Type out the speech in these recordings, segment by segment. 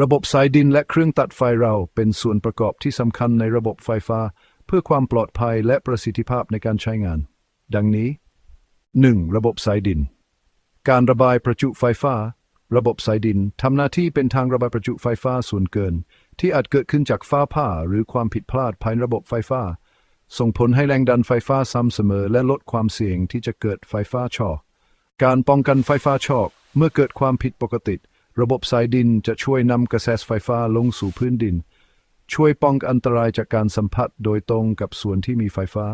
ระบบสายดินและเครื่องตัดไฟเราเป็นส่วนประกอบที่สำคัญในระบบไฟฟ้า เพื่อความปลอดภัยและประสิทธิภาพในการใช้งาน ดังนี้ 1. ระบบสายดิน การระบายประจุไฟฟ้า ระบบสายดินทำหน้าที่เป็นทางระบายประจุไฟฟ้าส่วนเกิน ที่อาจเกิดขึ้นจากฟ้าผ่าหรือความผิดพลาดภายในระบบไฟฟ้า ส่งผลให้แรงดันไฟฟ้าซ้ำเสมอ และลดความเสี่ยงที่จะเกิดไฟฟ้าช็อตการป้องกันไฟฟ้าช็อตเมื่อเกิดความผิดปกติ ระบบสายดินจะช่วยนำกระแสไฟฟ้าลงสู่พื้นดิน ช่วยป้องกันอันตรายจากการสัมผัสโดยตรงกับส่วนที่มีไฟฟ้า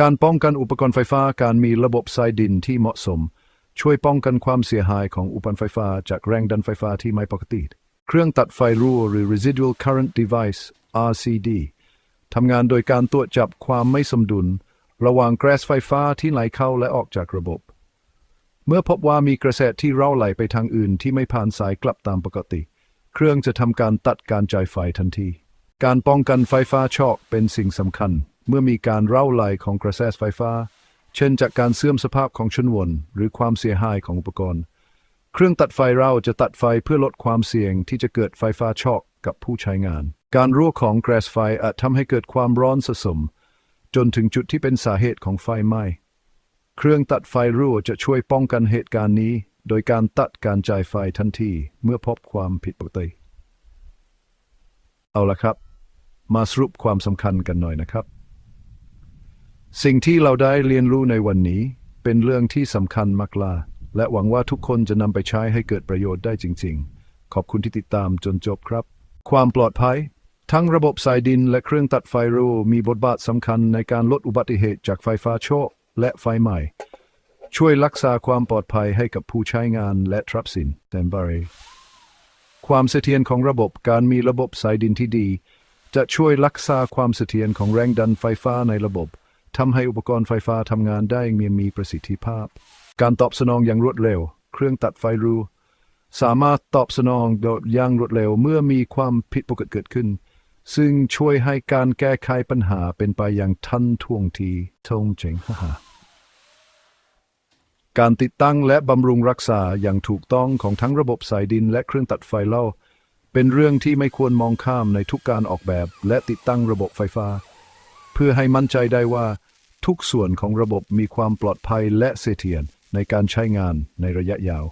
การป้องกันอุปกรณ์ไฟฟ้าการมีระบบสายดินที่เหมาะสม ช่วยป้องกันความเสียหายของอุปกรณ์ไฟฟ้าจากแรงดันไฟฟ้าที่ไม่ปกติ เครื่องตัดไฟรั่วหรือ residual current device RCD ทำงานโดยการตรวจจับความไม่สมดุล ระหว่างกระแสไฟฟ้าที่ไหลเข้าและออกจากระบบ เมื่อพบว่ามีกระแสที่เร่าไหลไปทางอื่นที่ไม่ผ่านสายกลับตามปกติ เครื่องจะทำการตัดการจ่ายไฟทันที การป้องกันไฟฟ้าช็อตเป็นสิ่งสำคัญ เมื่อมีการเร่าไหลของกระแสไฟฟ้า เช่นจากการเสื่อมสภาพของชนวน หรือความเสียหายของอุปกรณ์ เครื่องตัดไฟเราจะตัดไฟเพื่อลดความเสี่ยงที่จะเกิดไฟฟ้าช็อตกับผู้ใช้งาน การรั่วของกระแสไฟอาจทำให้เกิดความร้อนสะสม จนถึงจุดที่เป็นสาเหตุของไฟไหม้ เครื่องตัดไฟรั่วจะช่วยป้องกันเหตุการณ์นี้ โดยการตัดการจ่ายไฟทันทีเมื่อพบความผิดปกติ เอาละครับ มาสรุปความสำคัญกันหน่อยนะครับ สิ่งที่เราได้เรียนรู้ในวันนี้ เป็นเรื่องที่สำคัญมากลาและหวังว่าทุกคนจะนำไปใช้ให้เกิดประโยชน์ได้จริง ๆ ขอบคุณที่ติดตามจนจบครับ ความปลอดภัย ทั้งระบบสายดินและเครื่องตัดไฟรั่วมีบทบาทสำคัญในการลดอุบัติเหตุจากไฟฟ้าช็อต และไฟไหม้ ช่วยรักษาความปลอดภัยให้กับผู้ใช้งานและทรัพย์สินแตนบริความเสถียรของระบบการมีระบบสายดินที่ดี จะช่วยรักษาความเสถียรของแรงดันไฟฟ้าในระบบทำให้อุปกรณ์ไฟฟ้าทำงานได้อย่างมีประสิทธิภาพ การตอบสนองอย่างรวดเร็ว เครื่องตัดไฟรูสามารถตอบสนองโดยอย่างรวดเร็วเมื่อมีความผิดปกติเกิดขึ้น ซึ่งช่วยให้การแก้ไขปัญหาเป็นไปอย่างทันท่วงทีทงเจ๋งฮ่า การติดตั้งและบำรุงรักษาอย่างถูกต้องของทั้งระบบสายดินและเครื่องตัดไฟเล่า เป็นเรื่องที่ไม่ควรมองข้ามในทุกการออกแบบและติดตั้งระบบไฟฟ้า เพื่อให้มั่นใจได้ว่า ทุกส่วนของระบบมีความปลอดภัยและเสถียรในการใช้งานในระยะยาว